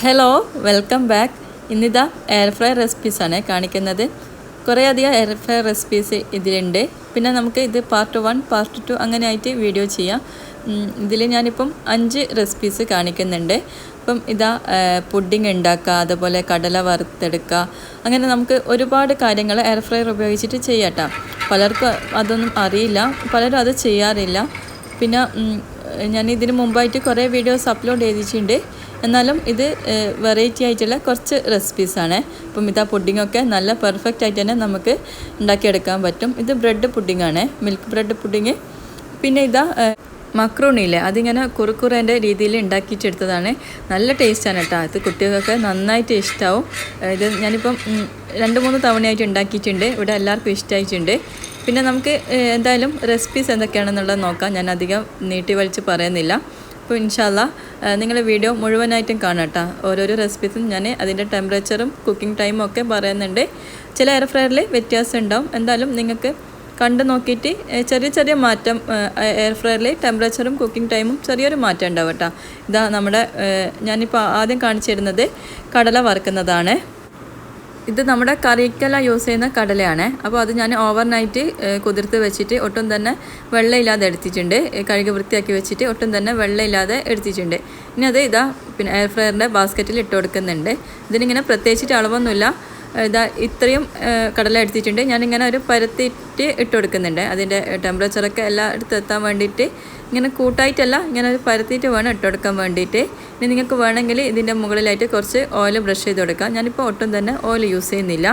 Hello welcome back ഇന്നിതാ air fry റെസിപ്പീസാണ് കാണിക്കുന്നത്. കുറേയധികം എയർ ഫ്രൈ റെസിപ്പീസ് ഇതിലുണ്ട്. പിന്നെ നമുക്ക് ഇത് പാർട്ട് വൺ പാർട്ട് ടു അങ്ങനെ ആയിട്ട് വീഡിയോ ചെയ്യാം ഇതിൽ ഞാനിപ്പം അഞ്ച് റെസിപ്പീസ് കാണിക്കുന്നുണ്ട്. അപ്പം ഇതാ പുഡിങ് ഉണ്ടാക്കുക അതുപോലെ കടല വറുത്തെടുക്കുക. അങ്ങനെ നമുക്ക് ഒരുപാട് കാര്യങ്ങൾ എയർ ഫ്രയർ ഉപയോഗിച്ചിട്ട് ചെയ്യാട്ടോ. പലർക്കും അതൊന്നും അറിയില്ല. പലരും അത് ചെയ്യാറില്ല. പിന്നെ ഞാൻ ഇതിന് മുമ്പായിട്ട് കുറേ വീഡിയോസ് അപ്ലോഡ് ചെയ്തിട്ടുണ്ട്. എന്നാലും ഇത് വെറൈറ്റി ആയിട്ടുള്ള കുറച്ച് റെസിപ്പീസാണ് അപ്പം ഇതാ പുഡിങ്ങൊക്കെ നല്ല പെർഫെക്റ്റ് ആയിട്ട് തന്നെ നമുക്ക് ഉണ്ടാക്കിയെടുക്കാൻ പറ്റും. ഇത് ബ്രെഡ് പുഡിങ്ങാണ് മിൽക്ക് ബ്രെഡ് പുഡിങ് പിന്നെ ഇതാ മക്രൂണിയില്ലേ അതിങ്ങനെ കുറുക്കുറേന്റെ രീതിയിൽ ഉണ്ടാക്കിയിട്ടെടുത്തതാണ്. നല്ല ടേസ്റ്റാണ് കേട്ടോ ഇത് കുട്ടികൾക്കൊക്കെ നന്നായിട്ട് ഇഷ്ടമാവും ഇത് ഞാനിപ്പം രണ്ട് മൂന്ന് തവണയായിട്ട് ഉണ്ടാക്കിയിട്ടുണ്ട്. ഇവിടെ എല്ലാവർക്കും ഇഷ്ടമായിട്ടുണ്ട് പിന്നെ നമുക്ക് എന്തായാലും റെസിപ്പീസ് എന്തൊക്കെയാണെന്നുള്ളത് നോക്കാം. ഞാൻ അധികം നീട്ടി വലിച്ച് പറയുന്നില്ല. അപ്പോൾ ഇൻഷാല്ല നിങ്ങൾ വീഡിയോ മുഴുവനായിട്ടും കാണാട്ടോ ഓരോരോ റെസിപ്പീസും ഞാൻ അതിന്റെ ടെമ്പറേച്ചറും കുക്കിംഗ് ടൈമും ഒക്കെ പറയുന്നുണ്ട്. ചില എയർ ഫ്രയറിൽ വ്യത്യാസം ഉണ്ടാവും. എന്തായാലും നിങ്ങൾക്ക് കണ്ടു നോക്കിയിട്ട് ചെറിയ ചെറിയ മാറ്റം എയർ ഫ്രയറിൽ ടെമ്പറേച്ചറും കുക്കിംഗ് ടൈമും ചെറിയൊരു മാറ്റം ഉണ്ടാവും ഇതാ നമ്മുടെ ഞാനിപ്പോൾ ആദ്യം കാണിച്ചിരുന്നത് കടല വറുക്കുന്നതാണ്. ഇത് നമ്മുടെ കറിക്കല യൂസ് ചെയ്യുന്ന കടലയാണ്. അപ്പോൾ അത് ഞാൻ ഓവർനൈറ്റ് കുതിർത്ത് വെച്ചിട്ട് ഒട്ടും തന്നെ വെള്ളമില്ലാതെ എടുത്തിട്ടുണ്ട്. കഴുകി വൃത്തിയാക്കി വെച്ചിട്ട് ഒട്ടും തന്നെ വെള്ളമില്ലാതെ എടുത്തിട്ടുണ്ട്. ഇനി അത് ഇതാ പിന്നെ എയർ ഫ്രയറിന്റെ ബാസ്ക്കറ്റിൽ ഇട്ട് കൊടുക്കുന്നുണ്ട്. ഇതിനിങ്ങനെ പ്രത്യേകിച്ചിട്ട് അളവൊന്നുമില്ല. ഇതാ ഇത്രയും കടല എടുത്തിട്ടുണ്ട്. ഞാനിങ്ങനെ ഒരു പരത്തിയിട്ട് ഇട്ട് കൊടുക്കുന്നുണ്ട്. അതിന്റെ ടെമ്പറേച്ചറൊക്കെ എല്ലാം എടുത്തെത്താൻ വേണ്ടിയിട്ട് ഇങ്ങനെ കൂട്ടായിട്ടല്ല ഇങ്ങനെ പരത്തിയിട്ട് വേണം ഇട്ട് കൊടുക്കാൻ വേണ്ടിയിട്ട്. ഇനി നിങ്ങൾക്ക് വേണമെങ്കിൽ ഇതിന്റെ മുകളിലായിട്ട് കുറച്ച് ഓയിൽ ബ്രഷ് ചെയ്ത് കൊടുക്കാം. ഞാനിപ്പോൾ ഒട്ടും തന്നെ ഓയിൽ യൂസ് ചെയ്യുന്നില്ല.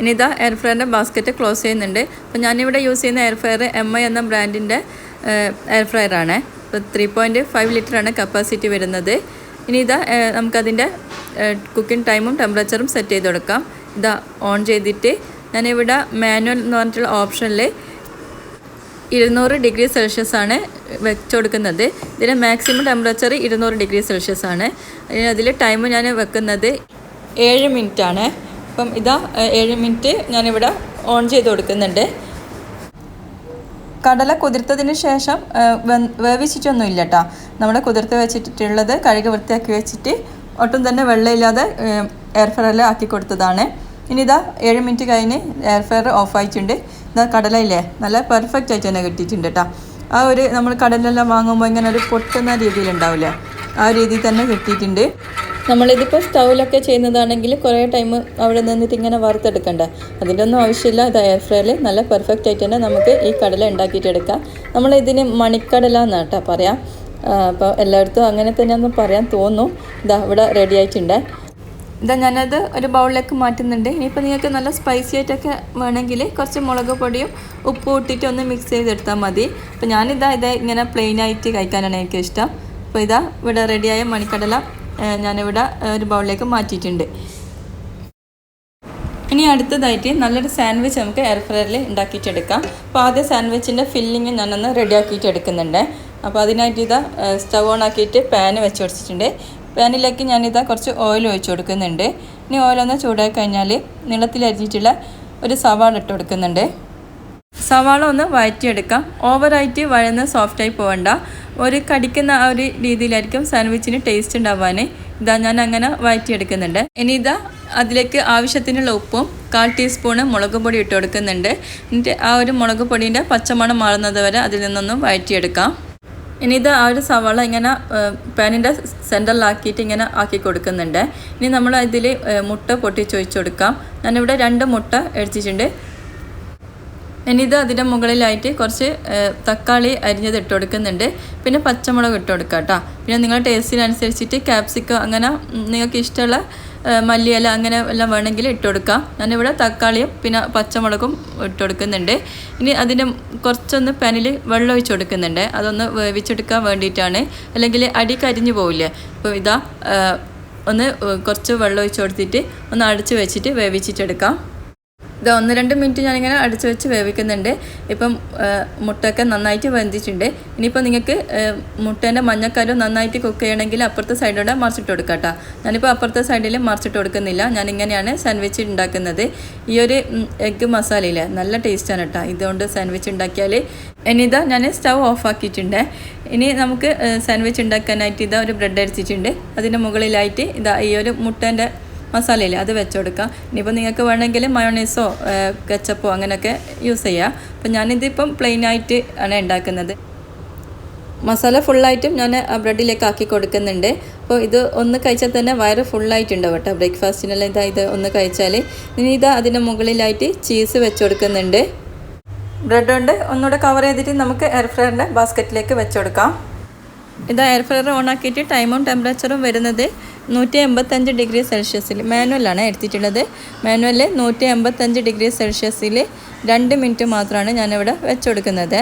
ഇനി ഇതാ എയർ ഫ്രയറിന്റെ ബാസ്ക്കറ്റ് ക്ലോസ് ചെയ്യുന്നുണ്ട്. അപ്പോൾ ഞാനിവിടെ യൂസ് ചെയ്യുന്ന എയർ ഫ്രയർ എം ഐ എന്ന ബ്രാൻഡിന്റെ എയർ ഫ്രയറാണ് ഇപ്പോൾ ത്രീ പോയിന്റ് ഫൈവ് ലിറ്ററാണ് കപ്പാസിറ്റി വരുന്നത്. ഇനി ഇതാ നമുക്കതിന്റെ കുക്കിംഗ് ടൈമും ടെമ്പറേച്ചറും സെറ്റ് ചെയ്ത് കൊടുക്കാം. ഇതാ ഓൺ ചെയ്തിട്ട് ഞാനിവിടെ മാനുവൽ എന്ന് പറഞ്ഞിട്ടുള്ള ഓപ്ഷനിൽ ഇരുന്നൂറ് ഡിഗ്രി സെൽഷ്യസ് ആണ് വെച്ച് കൊടുക്കുന്നത് മാക്സിമം ടെമ്പറേച്ചർ ഇരുന്നൂറ് ഡിഗ്രി സെൽഷ്യസ് ആണ്. അതിൽ ടൈം ഞാൻ വെക്കുന്നത് ഏഴ് മിനിറ്റ് ആണ്. അപ്പം ഇതാ ഏഴ് മിനിറ്റ് ഞാനിവിടെ ഓൺ ചെയ്ത് കൊടുക്കുന്നുണ്ട്. കടല കുതിർത്തതിന് ശേഷം വേവിച്ചിട്ടൊന്നും ഇല്ല കേട്ടോ നമ്മൾ കുതിർത്ത് വെച്ചിട്ടുള്ളത് കഴുകി വൃത്തിയാക്കി വെച്ചിട്ട് ഒട്ടും തന്നെ വെള്ളമില്ലാതെ എയർ ഫ്രയറിൽ ആക്കി കൊടുത്തതാണ്. ഇനി ഇതാ ഏഴ് മിനിറ്റ് കഴിഞ്ഞ് എയർ ഫ്രയർ ഓഫ് ആയിട്ടുണ്ട്. കടലയില്ലേ? നല്ല പെർഫെക്റ്റ് ആയിട്ട് തന്നെ കിട്ടിയിട്ടുണ്ട് കേട്ടോ ആ ഒരു നമ്മൾ കടലെല്ലാം വാങ്ങുമ്പോൾ ഇങ്ങനെ ഒരു പൊട്ടുന്ന രീതിയിലുണ്ടാവില്ലേ ആ രീതിയിൽ തന്നെ കിട്ടിയിട്ടുണ്ട്. നമ്മളിതിപ്പോൾ സ്റ്റൗവിലൊക്കെ ചെയ്യുന്നതാണെങ്കിൽ കുറേ ടൈം അവിടെ നിന്നിട്ട് ഇങ്ങനെ വറുത്തെടുക്കണ്ട. അതിന്റെ ഒന്നും ആവശ്യമില്ല ഇത് എയർ ഫ്രയറിൽ നല്ല പെർഫെക്റ്റ് ആയിട്ട് തന്നെ നമുക്ക് ഈ കടല ഉണ്ടാക്കിയിട്ടെടുക്കാം നമ്മളിതിന് മണിക്കടല എന്നാണ് കേട്ടോ പറയാം. അപ്പോൾ എല്ലായിടത്തും അങ്ങനെ തന്നെ ഒന്ന് പറയാൻ തോന്നും ഇതാ ഇവിടെ റെഡി ആയിട്ടുണ്ട്. ഇതാ ഞാനത് ഒരു ബൗളിലേക്ക് മാറ്റുന്നുണ്ട്. ഇനിയിപ്പോൾ നിങ്ങൾക്ക് നല്ല സ്പൈസി ആയിട്ടൊക്കെ വേണമെങ്കിൽ കുറച്ച് മുളക് പൊടിയും ഉപ്പും ഇട്ടിട്ട് ഒന്ന് മിക്സ് ചെയ്തെടുത്താൽ മതി. അപ്പോൾ ഞാനിതാ ഇത് ഇങ്ങനെ പ്ലെയിൻ ആയിട്ട് കഴിക്കാനാണ് എനിക്ക് ഇഷ്ടം. അപ്പോൾ ഇതാ ഇവിടെ റെഡിയായ മണിക്കടല ഞാനിവിടെ ഒരു ബൗളിലേക്ക് മാറ്റിയിട്ടുണ്ട്. ഇനി അടുത്തതായിട്ട് നല്ലൊരു സാൻഡ്വിച്ച് നമുക്ക് എയർ ഫ്രയറിൽ ഉണ്ടാക്കിയിട്ടെടുക്കാം. അപ്പോൾ ആദ്യം സാൻഡ്വിച്ചിന്റെ ഫില്ലിങ് ഞാനൊന്ന് റെഡിയാക്കിയിട്ട് എടുക്കുന്നുണ്ട്. അപ്പോൾ അതിനായിട്ട് ഇതാ സ്റ്റവ് ഓൺ ആക്കിയിട്ട് പാന് വെച്ച് കൊടുത്തിട്ടുണ്ട്. പാനിലേക്ക് ഞാനിതാ കുറച്ച് ഓയിൽ ഒഴിച്ച് കൊടുക്കുന്നുണ്ട്. ഇനി ഓയിലൊന്ന് ചൂടായി കഴിഞ്ഞാൽ നീളത്തിൽ അരിഞ്ഞിട്ടുള്ള ഒരു സവാള ഇട്ട് കൊടുക്കുന്നുണ്ട്. സവാള ഒന്ന് വഴറ്റിയെടുക്കാം. ഓവറായിട്ട് വഴന്ന് സോഫ്റ്റായി പോകണ്ട ഒരു കടിക്കുന്ന ആ ഒരു രീതിയിലായിരിക്കും സാൻഡ്വിച്ചിന് ടേസ്റ്റ് ഉണ്ടാവാൻ ഇതാ ഞാൻ അങ്ങനെ വഴറ്റിയെടുക്കുന്നുണ്ട്. ഇനി ഇതാ അതിലേക്ക് ആവശ്യത്തിനുള്ള ഉപ്പും കാൽ ടീസ്പൂണ് മുളക് പൊടി ഇട്ട് കൊടുക്കുന്നുണ്ട്. എന്നിട്ട് ആ ഒരു മുളക് പൊടീന്റെ പച്ചമണം മാറുന്നത് വരെ അതിൽ നിന്നൊന്ന് വഴറ്റിയെടുക്കാം. ഇനി ഇത് ആ ഒരു സവാള ഇങ്ങനെ പാനിന്റെ സെന്ററിലാക്കിയിട്ട് ഇങ്ങനെ ആക്കി കൊടുക്കുന്നുണ്ട്. ഇനി നമ്മൾ ഇതിൽ മുട്ട പൊട്ടിച്ചൊഴിച്ച് കൊടുക്കാം ഞാനിവിടെ രണ്ട് മുട്ട എടുത്തിട്ടുണ്ട്. ഇനി ഇത് അതിന്റെ മുകളിലായിട്ട് കുറച്ച് തക്കാളി അരിഞ്ഞത് ഇട്ട് കൊടുക്കുന്നുണ്ട്. പിന്നെ പച്ചമുളക് ഇട്ട് കൊടുക്കാം കേട്ടോ. പിന്നെ നിങ്ങളുടെ ടേസ്റ്റിനനുസരിച്ചിട്ട് ക്യാപ്സിക്കം അങ്ങനെ നിങ്ങൾക്ക് ഇഷ്ടമുള്ള മല്ലിയില അങ്ങനെ എല്ലാം വേണമെങ്കിൽ ഇട്ട് കൊടുക്കാം. ഞാനിവിടെ തക്കാളിയും പിന്നെ പച്ചമുളകും ഇട്ട് കൊടുക്കുന്നുണ്ട്. ഇനി അതിന്റെ കുറച്ചൊന്ന് പാനിൽ വെള്ളം ഒഴിച്ച് കൊടുക്കുന്നുണ്ട്. അതൊന്ന് വേവിച്ചെടുക്കാൻ വേണ്ടിയിട്ടാണ്. അല്ലെങ്കിൽ അടി കരിഞ്ഞു പോവില്ലേ? അപ്പോൾ ഇതാ ഒന്ന് കുറച്ച് വെള്ളം ഒഴിച്ച് കൊടുത്തിട്ട് ഒന്ന് അടച്ച് വെച്ചിട്ട് വേവിച്ചിട്ടെടുക്കാം. ഇത് ഒന്ന് രണ്ട് മിനിറ്റ് ഞാനിങ്ങനെ അടിച്ച് വെച്ച് വേവിക്കുന്നുണ്ട്. ഇപ്പം മുട്ടയൊക്കെ നന്നായിട്ട് വെന്തിച്ചിട്ടുണ്ട് ഇനിയിപ്പോൾ നിങ്ങൾക്ക് മുട്ടേന്റെ മഞ്ഞക്കാലും നന്നായിട്ട് കുക്ക് ചെയ്യണമെങ്കിൽ അപ്പുറത്തെ സൈഡിലൂടെ മറിച്ചിട്ട് കൊടുക്കാം കേട്ടോ ഞാനിപ്പോൾ അപ്പുറത്തെ സൈഡിൽ മറിച്ചിട്ട് കൊടുക്കുന്നില്ല. ഞാനിങ്ങനെയാണ് സാൻഡ്വിച്ച് ഉണ്ടാക്കുന്നത്. ഈ ഒരു എഗ്ഗ് മസാലയില്ല നല്ല ടേസ്റ്റാണ് കേട്ടോ ഇതുകൊണ്ട് സാൻഡ്വിച്ച് ഉണ്ടാക്കിയാൽ ഇനി ഇതാ ഞാൻ സ്റ്റവ് ഓഫ് ആക്കിയിട്ടുണ്ട്. ഇനി നമുക്ക് സാൻഡ്വിച്ച് ഉണ്ടാക്കാനായിട്ട് ഇതാ ഒരു ബ്രെഡ് അടിച്ചിട്ടുണ്ട് അതിന്റെ മുകളിലായിട്ട് ഇതാ ഈ ഒരു മുട്ടേന്റെ മസാലയില്ലേ അത് വെച്ച് കൊടുക്കാം ഇനിയിപ്പോൾ നിങ്ങൾക്ക് വേണമെങ്കിൽ മയോണൈസോ കച്ചപ്പോ അങ്ങനെയൊക്കെ യൂസ് ചെയ്യാം. അപ്പം ഞാനിതിപ്പം പ്ലെയിൻ ആയിട്ട് ആണ് ഉണ്ടാക്കുന്നത്. മസാല ഫുള്ളായിട്ടും ഞാൻ ബ്രെഡിലേക്ക് ആക്കി കൊടുക്കുന്നുണ്ട്. അപ്പോൾ ഇത് ഒന്ന് കഴിച്ചാൽ തന്നെ വയറ് ഫുള്ളായിട്ടുണ്ടാവും കേട്ടോ ബ്രേക്ക്ഫാസ്റ്റിനെല്ലാം. ഇതാ ഇത് ഒന്ന് കഴിച്ചാൽ ഇനി ഇതാ അതിന്റെ മുകളിലായിട്ട് ചീസ് വെച്ച് കൊടുക്കുന്നുണ്ട് ബ്രെഡ് കൊണ്ട് ഒന്നുകൂടെ കവർ ചെയ്തിട്ട് നമുക്ക് എയർ ഫ്രയറിന്റെ ബാസ്ക്കറ്റിലേക്ക് വെച്ച് കൊടുക്കാം ഇത് എയർ ഫ്രയർ ഓൺ ആക്കിയിട്ട് ടൈമും ടെമ്പറേച്ചറും വരുന്നത് നൂറ്റി എൺപത്തഞ്ച് ഡിഗ്രി സെൽഷ്യസിൽ. മാനുവലാണ് എടുത്തിട്ടുള്ളത്. മാനുവലിൽ നൂറ്റി എൺപത്തഞ്ച് ഡിഗ്രി സെൽഷ്യസിൽ രണ്ട് മിനിറ്റ് മാത്രമാണ് ഞാനിവിടെ വെച്ച് കൊടുക്കുന്നത്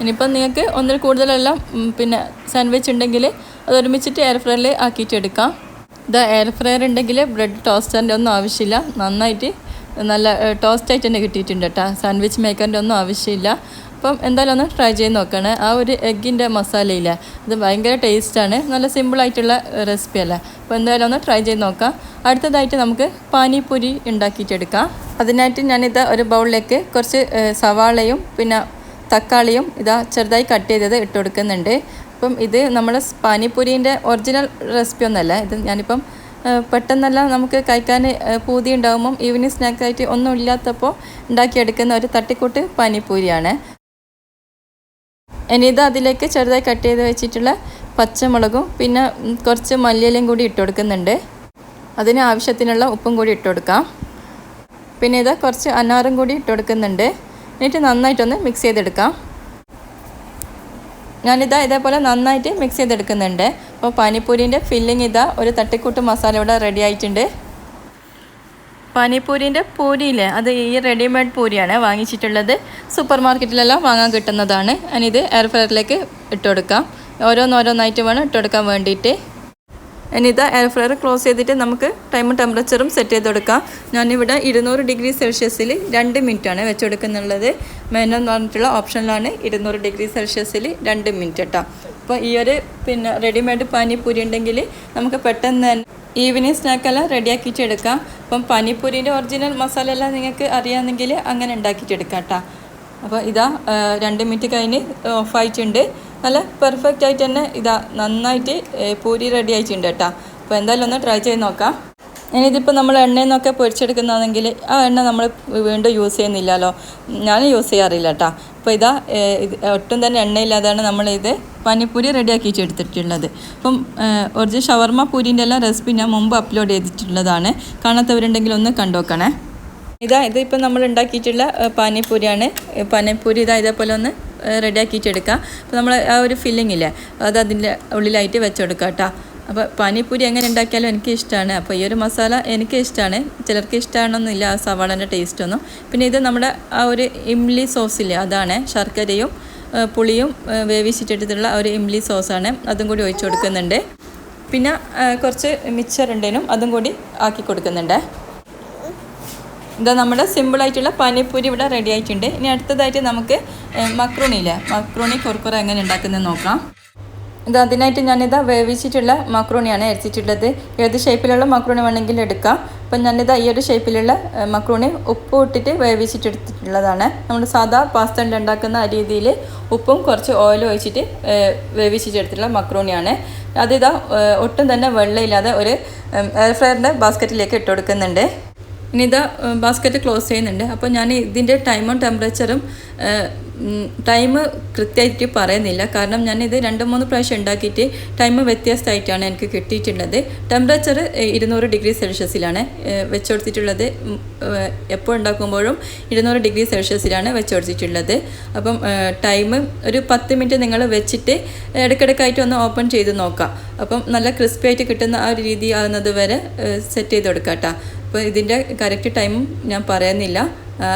ഇനിയിപ്പം നിങ്ങൾക്ക് ഒന്നിൽ കൂടുതലെല്ലാം പിന്നെ സാൻഡ്വിച്ച് ഉണ്ടെങ്കിൽ അത് ഒരുമിച്ചിട്ട് എയർ ഫ്രയറിൽ ആക്കിയിട്ട് എടുക്കാം ഇത് എയർ ഫ്രയർ ഉണ്ടെങ്കിൽ ബ്രെഡ് ടോസ്റ്ററിന്റെ ഒന്നും ആവശ്യമില്ല. നന്നായിട്ട് നല്ല ടോസ്റ്റ് ആയിട്ട് തന്നെ കിട്ടിയിട്ടുണ്ട് കേട്ടോ. സാൻഡ്വിച്ച് മേക്കറിന്റെ ഒന്നും ആവശ്യമില്ല. അപ്പം എന്തായാലും ഒന്ന് ട്രൈ ചെയ്ത് നോക്കണേ. ആ ഒരു എഗ്ഗിന്റെ മസാലയില്ല അത് ഭയങ്കര ടേസ്റ്റാണ് നല്ല സിമ്പിളായിട്ടുള്ള റെസിപ്പി അല്ല? അപ്പോൾ എന്തായാലും ഒന്ന് ട്രൈ ചെയ്ത് നോക്കാം. അടുത്തതായിട്ട് നമുക്ക് പാനിപ്പൂരി ഉണ്ടാക്കിയിട്ടെടുക്കാം. അതിനായിട്ട് ഞാനിത് ഒരു ബൗളിലേക്ക് കുറച്ച് സവാളയും പിന്നെ തക്കാളിയും ഇതാ ചെറുതായി കട്ട് ചെയ്തത് ഇട്ട് കൊടുക്കുന്നുണ്ട്. അപ്പം ഇത് നമ്മുടെ പാനിപ്പൂരിന്റെ ഒറിജിനൽ റെസിപ്പി ഒന്നല്ല? ഇത് ഞാനിപ്പം പെട്ടെന്നല്ല നമുക്ക് കഴിക്കാൻ പൂതി ഉണ്ടാകുമ്പം ഈവനിങ് സ്നാക്കായിട്ട് ഒന്നും ഇല്ലാത്തപ്പോൾ ഉണ്ടാക്കിയെടുക്കുന്ന ഒരു തട്ടിക്കൂട്ട് പാനിപൂരിയാണ്. ഇനി ഇത് അതിലേക്ക് ചെറുതായി കട്ട് ചെയ്ത് വെച്ചിട്ടുള്ള പച്ചമുളകും പിന്നെ കുറച്ച് മല്ലിയിലയും കൂടി ഇട്ട് കൊടുക്കുന്നുണ്ട്. അതിന് ആവശ്യത്തിനുള്ള ഉപ്പും കൂടി ഇട്ട് കൊടുക്കാം. പിന്നെ ഇത് കുറച്ച് അനാറും കൂടി ഇട്ട് കൊടുക്കുന്നുണ്ട്. എന്നിട്ട് നന്നായിട്ടൊന്ന് മിക്സ് ചെയ്തെടുക്കാം. ഞാനിതാ ഇതേപോലെ നന്നായിട്ട് മിക്സ് ചെയ്തെടുക്കുന്നുണ്ട്. അപ്പോൾ പാനിപ്പൂരിന്റെ ഫില്ലിംഗ് ഇതാ ഒരു തട്ടിക്കൂട്ട് മസാല ഇവിടെ റെഡി ആയിട്ടുണ്ട്. പാനിപ്പൂരിന്റെ പൂരിയില്ലേ? അത് ഈ റെഡിമെയ്ഡ് പൂരിയാണ് വാങ്ങിച്ചിട്ടുള്ളത്. സൂപ്പർ മാർക്കറ്റിലെല്ലാം വാങ്ങാൻ കിട്ടുന്നതാണ്. ഞാനിത് എയർ ഫ്രയറിലേക്ക് ഇട്ട് കൊടുക്കാം. ഓരോന്നോരോന്നായിട്ട് വേണം ഇട്ട് കൊടുക്കാൻ വേണ്ടിയിട്ട്. ഇനി ഇത് എയർ ഫ്രയർ ക്ലോസ് ചെയ്തിട്ട് നമുക്ക് ടൈമും ടെമ്പറേച്ചറും സെറ്റ് ചെയ്ത് കൊടുക്കാം. ഞാനിവിടെ ഇരുന്നൂറ് ഡിഗ്രി സെൽഷ്യസിൽ രണ്ട് മിനിറ്റാണ് വെച്ചെടുക്കുന്നുള്ളത് മെനു എന്ന് പറഞ്ഞിട്ടുള്ള ഓപ്ഷനിലാണ് ഇരുന്നൂറ് ഡിഗ്രി സെൽഷ്യസിൽ രണ്ട് മിനിറ്റ് കേട്ടോ അപ്പോൾ ഈ ഒരു പിന്നെ റെഡിമെയ്ഡ് പാനിപ്പൂരി ഉണ്ടെങ്കിൽ നമുക്ക് പെട്ടെന്ന് തന്നെ ഈവനിങ് സ്നാക്കെല്ലാം റെഡിയാക്കിയിട്ട് എടുക്കാം. അപ്പം പാനിപ്പൂരിന്റെ ഒറിജിനൽ മസാല എല്ലാം നിങ്ങൾക്ക് അറിയാമെങ്കിൽ അങ്ങനെ ഉണ്ടാക്കിയിട്ട് എടുക്കാം കേട്ടോ. അപ്പോൾ ഇതാ രണ്ട് മിനിറ്റ് കഴിഞ്ഞ് ഓഫായിട്ടുണ്ട് നല്ല പെർഫെക്റ്റ് ആയിട്ട് തന്നെ ഇതാ നന്നായിട്ട് പൂരി റെഡി ആയിട്ടുണ്ട് കേട്ടോ. അപ്പോൾ എന്തായാലും ഒന്ന് ട്രൈ ചെയ്ത് നോക്കാം. ഇനി ഇതിപ്പോൾ നമ്മൾ എണ്ണയിൽ നിന്നൊക്കെ പൊരിച്ചെടുക്കുന്നതാണെങ്കിൽ ആ എണ്ണ നമ്മൾ വീണ്ടും യൂസ് ചെയ്യുന്നില്ലല്ലോ. ഞാൻ യൂസ് ചെയ്യാറില്ല കേട്ടോ. അപ്പോൾ ഇത് ഒട്ടും തന്നെ എണ്ണയില്ലാതെയാണ് നമ്മളിത് പനിപ്പൂരി റെഡിയാക്കി വെച്ചെടുത്തിട്ടുള്ളത് അപ്പം ഒറിജിനൽ ഷവർമ പൂരിന്റെ എല്ലാം റെസിപ്പി ഞാൻ മുമ്പ് അപ്ലോഡ് ചെയ്തിട്ടുള്ളതാണ്. കാണാത്തവരുണ്ടെങ്കിൽ ഒന്ന് കണ്ടുനോക്കണേ ഇതാ ഇതിപ്പോൾ നമ്മൾ ഉണ്ടാക്കിയിട്ടുള്ള പനിപ്പൂരിയാണ്. പാനിപ്പൂരി ഇതാ ഇതേപോലെ ഒന്ന് റെഡിയാക്കിയിട്ട് എടുക്കാം. അപ്പോൾ നമ്മൾ ആ ഒരു ഫില്ലിംഗ് ഇല്ലേ അത് അതിന്റെ ഉള്ളിലായിട്ട് വെച്ചെടുക്കാം കേട്ടോ. അപ്പോൾ പാനിപ്പൂരി എങ്ങനെ ഉണ്ടാക്കിയാലും എനിക്ക് ഇഷ്ടമാണ്. അപ്പോൾ ഈ ഒരു മസാല എനിക്ക് ഇഷ്ടമാണ്. ചിലർക്ക് ഇഷ്ടമാണെന്നില്ല ആ സവാളന്റെ ടേസ്റ്റൊന്നും പിന്നെ ഇത് നമ്മുടെ ആ ഒരു ഇംലി സോസ് സോസില്ലേ അതാണ് ശർക്കരയും പുളിയും വേവിച്ചിട്ടെടുത്തിട്ടുള്ള ഒരു ഇംലി സോസാണ്. അതും കൂടി ഒഴിച്ചു കൊടുക്കുന്നുണ്ട്. പിന്നെ കുറച്ച് മിക്സർ ഉണ്ടേനും അതും കൂടി ആക്കി കൊടുക്കുന്നുണ്ട്. ഇതാ നമ്മുടെ സിമ്പിളായിട്ടുള്ള പനിപ്പൂരി ഇവിടെ റെഡി ആയിട്ടുണ്ട്. ഇനി അടുത്തതായിട്ട് നമുക്ക് മക്രോണി ഇല്ലേ? കുറുക്കുറ എങ്ങനെ ഉണ്ടാക്കുന്നത് നോക്കാം. ഇത് അതിനായിട്ട് ഞാനിതാ വേവിച്ചിട്ടുള്ള മക്രൂണിയാണ് അരച്ചിട്ടുള്ളത് ഏത് ഷേപ്പിലുള്ള മക്രൂണി വേണമെങ്കിലും എടുക്കാം. അപ്പം ഞാനിതാ ഈ ഒരു ഷേപ്പിലുള്ള മക്രൂണി ഉപ്പ് ഇട്ടിട്ട് വേവിച്ചിട്ടെടുത്തിട്ടുള്ളതാണ് നമ്മൾ സാധാ പാസ്ത ഉണ്ടാക്കുന്ന രീതിയിൽ ഉപ്പും കുറച്ച് ഓയിലും ഒഴിച്ചിട്ട് വേവിച്ചിട്ടെടുത്തിട്ടുള്ള മക്രൂണിയാണ്. അതിതാ ഒട്ടും തന്നെ വെള്ളമില്ലാതെ ഒരു എയർ ഫ്രയറിന്റെ ബാസ്ക്കറ്റിലേക്ക് ഇട്ട് കൊടുക്കുന്നുണ്ട്. ഇനി ഇതാ ബാസ്ക്കറ്റ് ക്ലോസ് ചെയ്യുന്നുണ്ട്. അപ്പോൾ ഞാൻ ഇതിന്റെ ടൈമും ടെമ്പറേച്ചറും ടൈം കൃത്യമായിട്ട് പറയുന്നില്ല. കാരണം ഞാൻ ഇത് രണ്ട് മൂന്ന് പ്രാവശ്യം ഉണ്ടാക്കിയിട്ട് ടൈം വ്യത്യസ്തമായിട്ടാണ് എനിക്ക് കിട്ടിയിട്ടുള്ളത്. ടെമ്പറേച്ചർ ഇരുന്നൂറ് ഡിഗ്രി സെൽഷ്യസിലാണ് വെച്ച് കൊടുത്തിട്ടുള്ളത് എപ്പോൾ ഉണ്ടാക്കുമ്പോഴും ഇരുന്നൂറ് ഡിഗ്രി സെൽഷ്യസിലാണ് വെച്ച് കൊടുത്തിട്ടുള്ളത് അപ്പം ടൈം ഒരു പത്ത് മിനിറ്റ് നിങ്ങൾ വെച്ചിട്ട് ഇടയ്ക്കിടയ്ക്കായിട്ട് ഒന്ന് ഓപ്പൺ ചെയ്ത് നോക്കാം. അപ്പം നല്ല ക്രിസ്പി ആയിട്ട് കിട്ടുന്ന ആ ഒരു രീതി ആകുന്നത് വരെ സെറ്റ് ചെയ്ത് കൊടുക്കാം കേട്ടോ അപ്പോൾ ഇതിന്റെ കറക്റ്റ് ടൈമും ഞാൻ പറയുന്നില്ല.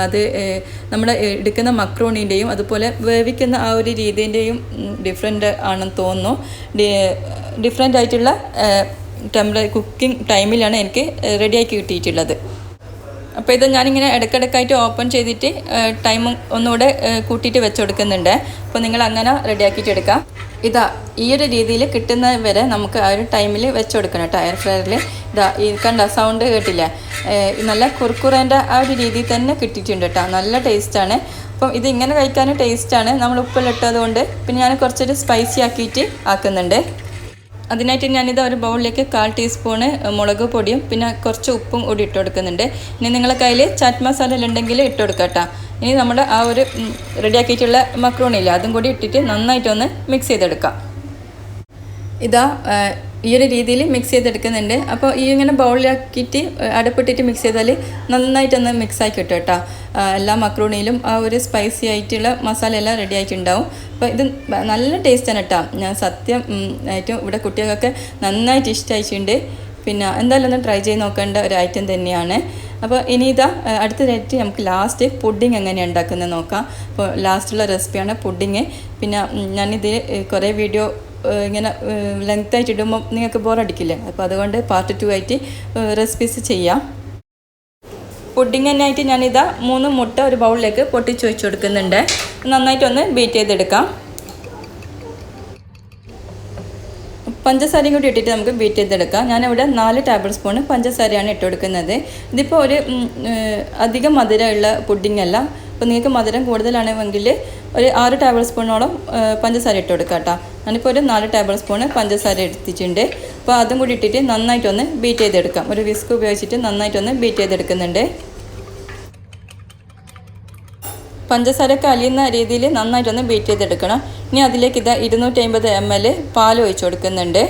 അത് നമ്മൾ എടുക്കുന്ന മക്രോണിന്റെയും അതുപോലെ വേവിക്കുന്ന ആ ഒരു രീതിന്റെയും ഡിഫറെന്റ് ആണെന്ന് തോന്നുന്നു. ഡിഫറെന്റ് ആയിട്ടുള്ള ടെമ്പറ കുക്കിംഗ് ടൈമിലാണ് എനിക്ക് റെഡിയാക്കി കിട്ടിയിട്ടുള്ളത്. അപ്പോൾ ഇത് ഞാനിങ്ങനെ ഇടയ്ക്കിടയ്ക്കായിട്ട് ഓപ്പൺ ചെയ്തിട്ട് ടൈം ഒന്നുകൂടെ കൂട്ടിയിട്ട് വെച്ച് കൊടുക്കുന്നുണ്ട്. അപ്പോൾ നിങ്ങൾ അങ്ങനെ റെഡിയാക്കിയിട്ട് എടുക്കാം. ഇതാ ഈ ഒരു രീതിയിൽ കിട്ടുന്നത് വരെ നമുക്ക് ആ ഒരു ടൈമിൽ വെച്ച് കൊടുക്കണം ഫ്രയറിൽ ഇതാ ഈ കണ്ട സൗണ്ട് കേട്ടില്ല? നല്ല കുറുക്കുറേന്റെ ആ ഒരു രീതിയിൽ തന്നെ കിട്ടിയിട്ടുണ്ട് കേട്ടോ നല്ല ടേസ്റ്റാണ് അപ്പം ഇത് ഇങ്ങനെ കഴിക്കാൻ ടേസ്റ്റാണ് നമ്മൾ ഉപ്പിലിട്ടത് കൊണ്ട് പിന്നെ ഞാൻ കുറച്ചൊരു സ്പൈസി ആക്കിയിട്ട് ആക്കുന്നുണ്ട്. അതിനായിട്ട് ഞാനിത് ഒരു ബൗളിലേക്ക് കാൽ ടീസ്പൂണ് മുളക് പൊടിയും പിന്നെ കുറച്ച് ഉപ്പും കൂടി ഇട്ട് കൊടുക്കുന്നുണ്ട്. ഇനി നിങ്ങളെ കയ്യിൽ ചാറ്റ് മസാല ഉണ്ടെങ്കിൽ ഇട്ട് കൊടുക്കാം കേട്ടോ. ഇനി നമ്മൾ ആ ഒരു റെഡിയാക്കിയിട്ടുള്ള മക്രോണില്ല അതും കൂടി ഇട്ടിട്ട് നന്നായിട്ടൊന്ന് മിക്സ് ചെയ്തെടുക്കാം. ഇതാ ഈ ഒരു രീതിയിൽ മിക്സ് ചെയ്തെടുക്കുന്നുണ്ട്. അപ്പോൾ ഈ ഇങ്ങനെ ബൗളിലാക്കിയിട്ട് അടപ്പിട്ടിട്ട് മിക്സ് ചെയ്താൽ നന്നായിട്ടൊന്ന് മിക്സ് ആക്കി കിട്ടും. കേട്ടോ എല്ലാ മക്രൂണിയിലും ആ ഒരു സ്പൈസി ആയിട്ടുള്ള മസാല എല്ലാം റെഡി ആയിട്ടുണ്ടാവും. അപ്പോൾ ഇത് നല്ല ടേസ്റ്റാണ് കേട്ടോ. ഞാൻ സത്യം ഏറ്റവും ഇവിടെ കുട്ടികൾക്കൊക്കെ നന്നായിട്ട് ഇഷ്ടമായിട്ടുണ്ട് പിന്നെ എന്തായാലും ഒന്ന് ട്രൈ ചെയ്ത് നോക്കേണ്ട ഒരു ഐറ്റം തന്നെയാണ്. അപ്പോൾ ഇനി ഇതാ അടുത്ത അടുത്തതായിട്ട് നമുക്ക് ലാസ്റ്റ് പുഡിങ് എങ്ങനെയാണ് ഉണ്ടാക്കുന്നത് നോക്കാം. അപ്പോൾ ലാസ്റ്റുള്ള റെസിപ്പിയാണ് പുഡിങ് പിന്നെ ഞാനിത് കുറേ വീഡിയോ ഇങ്ങനെ ലെങ്ത് ആയിട്ട് ഇടുമ്പോൾ നിങ്ങൾക്ക് ബോറടിക്കില്ലേ അപ്പോൾ അതുകൊണ്ട് പാർട്ട് ടു ആയിട്ട് റെസിപ്പീസ് ചെയ്യാം. പുഡിങ് തന്നെ ആയിട്ട് ഞാനിതാ മൂന്ന് മുട്ട ഒരു ബൗളിലേക്ക് പൊട്ടിച്ച് വെച്ച് കൊടുക്കുന്നുണ്ട്. നന്നായിട്ടൊന്ന് ബീറ്റ് ചെയ്തെടുക്കാം. പഞ്ചസാരയും കൂടി ഇട്ടിട്ട് നമുക്ക് ബീറ്റ് ചെയ്തെടുക്കാം. ഞാനിവിടെ നാല് ടേബിൾ സ്പൂൺ പഞ്ചസാരയാണ് ഇട്ട് കൊടുക്കുന്നത് ഇതിപ്പോൾ ഒരു അധികം മധുരമുള്ള പുഡിംഗ് അല്ല. അപ്പോൾ നിങ്ങൾക്ക് മധുരം കൂടുതലാണെങ്കിൽ ഒരു ആറ് ടേബിൾ സ്പൂണോളം പഞ്ചസാര ഇട്ട് കൊടുക്കാം കേട്ടോ ഞാനിപ്പോൾ ഒരു നാല് ടേബിൾ സ്പൂൺ പഞ്ചസാര എടുത്തിട്ടുണ്ട്. അപ്പോൾ അതും കൂടി ഇട്ടിട്ട് നന്നായിട്ടൊന്ന് ബീറ്റ് ചെയ്തെടുക്കാം. ഒരു വിസ്ക് ഉപയോഗിച്ചിട്ട് നന്നായിട്ടൊന്ന് ബീറ്റ് ചെയ്തെടുക്കുന്നുണ്ട്. പഞ്ചസാരയൊക്കെ അലിയുന്ന രീതിയിൽ നന്നായിട്ടൊന്ന് ബീറ്റ് ചെയ്തെടുക്കണം. ഇനി അതിലേക്ക് ഇതാ ഇരുന്നൂറ്റി അമ്പത് എം എൽ പാൽ ഒഴിച്ചു കൊടുക്കുന്നുണ്ട്.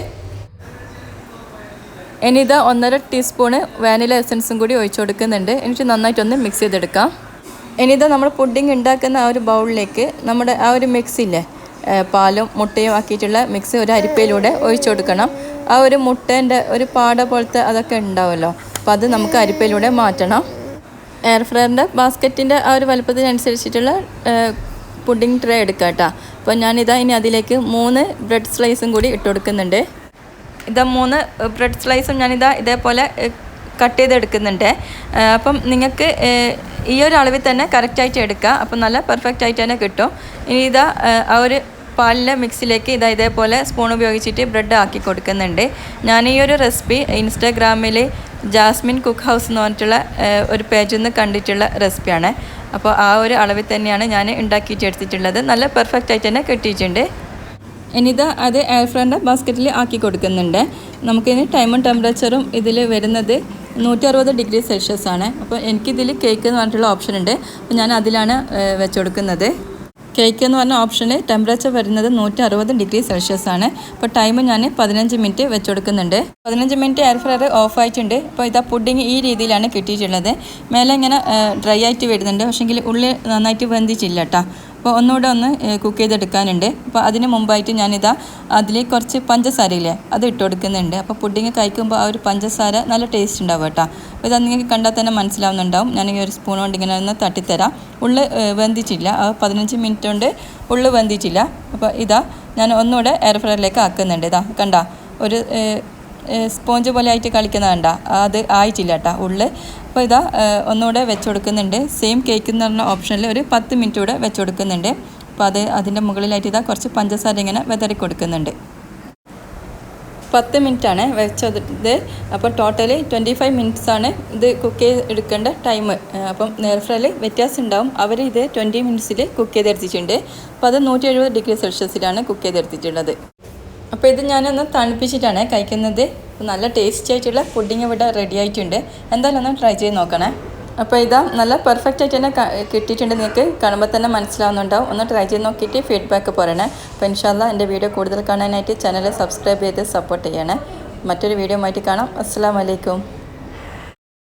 ഇനി ഇതാ ഒന്നര ടീസ്പൂണ് വാനില എസൻസും കൂടി ഒഴിച്ചു കൊടുക്കുന്നുണ്ട്. എന്നിട്ട് നന്നായിട്ടൊന്ന് മിക്സ് ചെയ്തെടുക്കാം. ഇനി ഇതാ നമ്മൾ പുഡിംഗ് ഉണ്ടാക്കുന്ന ആ ഒരു ബൗളിലേക്ക് നമ്മുടെ ആ ഒരു മിക്സില്ലേ പാലും മുട്ടയും ആക്കിയിട്ടുള്ള മിക്സ് ഒരു അരിപ്പയിലൂടെ ഒഴിച്ചു കൊടുക്കണം. ആ ഒരു മുട്ടേന്റെ ഒരു പാട പോലത്തെ അതൊക്കെ ഉണ്ടാവുമല്ലോ അപ്പോൾ അത് നമുക്ക് അരിപ്പയിലൂടെ മാറ്റണം. എയർ ഫ്രയറിന്റെ ബാസ്ക്കറ്റിന്റെ ആ ഒരു വലുപ്പത്തിനനുസരിച്ചിട്ടുള്ള പുഡിംഗ് ട്രേ എടുക്കാം കേട്ടോ അപ്പോൾ ഞാനിതാ ഇനി അതിലേക്ക് മൂന്ന് ബ്രെഡ് സ്ലൈസും കൂടി ഇട്ട് കൊടുക്കുന്നുണ്ട്. ഇതാ മൂന്ന് ബ്രെഡ് സ്ലൈസും ഞാനിതാ ഇതേപോലെ കട്ട് ചെയ്തെടുക്കുന്നുണ്ട്. അപ്പം നിങ്ങൾക്ക് ഈ ഒരു അളവിൽ തന്നെ കറക്റ്റായിട്ട് എടുക്കുക അപ്പം നല്ല പെർഫെക്റ്റ് ആയിട്ട് തന്നെ കിട്ടും. ഇനി ഇതാ ആ ഒരു പാലിലെ മിക്സിലേക്ക് ഇതാ ഇതേപോലെ സ്പൂൺ ഉപയോഗിച്ചിട്ട് ബ്രെഡ് ആക്കി കൊടുക്കുന്നുണ്ട്. ഞാൻ ഈ ഒരു റെസിപ്പി ഇൻസ്റ്റാഗ്രാമിൽ ജാസ്മിൻ കുക്ക് ഹൗസ് എന്ന് പറഞ്ഞിട്ടുള്ള ഒരു പേജിൽ നിന്ന് കണ്ടിട്ടുള്ള റെസിപ്പിയാണ് അപ്പോൾ ആ ഒരു അളവിൽ തന്നെയാണ് ഞാൻ ഉണ്ടാക്കിയിട്ട് എടുത്തിട്ടുള്ളത്. നല്ല പെർഫെക്റ്റ് ആയിട്ട് തന്നെ കിട്ടിയിട്ടുണ്ട്. ഇനിത് അത് എയർ ഫ്രൈന്റെ ബാസ്ക്കറ്റിൽ ആക്കി കൊടുക്കുന്നുണ്ട്. നമുക്കിനി ടൈമും ടെമ്പറേച്ചറും ഇതിൽ വരുന്നത് നൂറ്റി അറുപത് ഡിഗ്രി സെൽഷ്യസ് ആണ്. അപ്പോൾ എനിക്കിതിൽ കേക്ക് എന്ന് പറഞ്ഞിട്ടുള്ള ഓപ്ഷൻ ഉണ്ട്. അപ്പോൾ ഞാൻ അതിലാണ് വെച്ചുകൊടുക്കുന്നത് വെച്ച് കൊടുക്കുന്നത്. കേക്ക് എന്ന് പറഞ്ഞ ഓപ്ഷനിൽ ടെമ്പറേച്ചർ വരുന്നത് നൂറ്റി അറുപത് ഡിഗ്രി സെൽഷ്യസ് ആണ്. അപ്പോൾ ടൈം ഞാൻ പതിനഞ്ച് മിനിറ്റ് വെച്ച് കൊടുക്കുന്നുണ്ട് പതിനഞ്ച് മിനിറ്റ് എയർ ഫ്രയർ ഓഫ് ആയിട്ടുണ്ട്. അപ്പോൾ ഇതാ പുഡിങ് ഈ രീതിയിലാണ് കിട്ടിയിട്ടുള്ളത്. മേലെ ഇങ്ങനെ ഡ്രൈ ആയിട്ട് വരുന്നുണ്ട്. പക്ഷേങ്കിൽ ഉള്ളിൽ നന്നായിട്ട് വെന്തിച്ചില്ല കേട്ടോ അപ്പോൾ ഒന്നുകൂടെ ഒന്ന് കുക്ക് ചെയ്തെടുക്കാനുണ്ട്. അപ്പോൾ അതിന് മുമ്പായിട്ട് ഞാനിതാ അതിൽ കുറച്ച് പഞ്ചസാരയില്ലേ അത് ഇട്ട് കൊടുക്കുന്നുണ്ട്. അപ്പോൾ പുഡിങ് കഴിക്കുമ്പോൾ ആ ഒരു പഞ്ചസാര നല്ല ടേസ്റ്റ് ഉണ്ടാവും കേട്ടോ. അപ്പോൾ ഇതാ നിങ്ങൾക്ക് കണ്ടാൽ തന്നെ മനസ്സിലാവുന്നുണ്ടാവും. ഈ ഒരു സ്പൂൺ കൊണ്ട് ഇങ്ങനെ ഒന്ന് തട്ടിത്തരാം. ഉള്ളു വെന്തിച്ചില്ല. ആ പതിനഞ്ച് മിനിറ്റ് കൊണ്ട് ഉള്ളു വെന്തിച്ചില്ല. അപ്പോൾ ഇതാ ഞാൻ ഒന്നുകൂടെ എയർ ഫ്രയറിലേക്ക് ആക്കുന്നുണ്ട്. ഇതാ കണ്ട ഒരു സ്പോഞ്ച് പോലെ ആയിട്ട് കളിക്കുന്ന കണ്ട അത് ആയിട്ടില്ല കേട്ടോ ഉള്ളു. അപ്പോൾ ഇതാ ഒന്നുകൂടെ വെച്ച് കൊടുക്കുന്നുണ്ട് സെയിം കേക്ക് എന്ന് പറഞ്ഞ ഓപ്ഷനിൽ ഒരു പത്ത് മിനിറ്റ് കൂടെ വെച്ച് കൊടുക്കുന്നുണ്ട് അപ്പോൾ അത് അതിന്റെ മുകളിലായിട്ട് ഇതാ കുറച്ച് പഞ്ചസാര ഇങ്ങനെ വിതറി കൊടുക്കുന്നുണ്ട്. പത്ത് മിനിറ്റാണ് വെച്ചത്. അപ്പോൾ ടോട്ടലി ട്വന്റി ഫൈവ് മിനിറ്റ്സാണ് ഇത് കുക്ക് ചെയ്ത് എടുക്കേണ്ട ടൈം അപ്പം നെയർഫ്രയിൽ വ്യത്യാസം ഉണ്ടാവും. അവർ ഇത് ട്വന്റി മിനിറ്റ്സിൽ കുക്ക് ചെയ്തെടുത്തിട്ടുണ്ട് അപ്പോൾ അത് നൂറ്റി എഴുപത് ഡിഗ്രി സെൽഷ്യസിലാണ് കുക്ക് ചെയ്തെടുത്തിട്ടുള്ളത് അപ്പോൾ ഇത് ഞാനൊന്ന് തണുപ്പിച്ചിട്ടാണ് കഴിക്കുന്നത്. നല്ല ടേസ്റ്റി ആയിട്ടുള്ള പുഡിങ് ഇവിടെ റെഡി ആയിട്ടുണ്ട്. എന്തായാലും ഒന്ന് ട്രൈ ചെയ്ത് നോക്കണേ. അപ്പോൾ ഇതാ നല്ല പെർഫെക്റ്റ് ആയിട്ട് തന്നെ കിട്ടിയിട്ടുണ്ട്. നിങ്ങൾക്ക് കാണുമ്പോൾ തന്നെ മനസ്സിലാവുന്നുണ്ടാവും. ഒന്ന് ട്രൈ ചെയ്ത് നോക്കിയിട്ട് ഫീഡ്ബാക്ക് പറയണേ. അപ്പോൾ ഇൻഷാല്ല എന്റെ വീഡിയോ കൂടുതൽ കാണാനായിട്ട് ചാനൽ സബ്സ്ക്രൈബ് ചെയ്ത് സപ്പോർട്ട് ചെയ്യണേ. മറ്റൊരു വീഡിയോ ആയിട്ട് കാണാം. അസ്സാം വലൈക്കും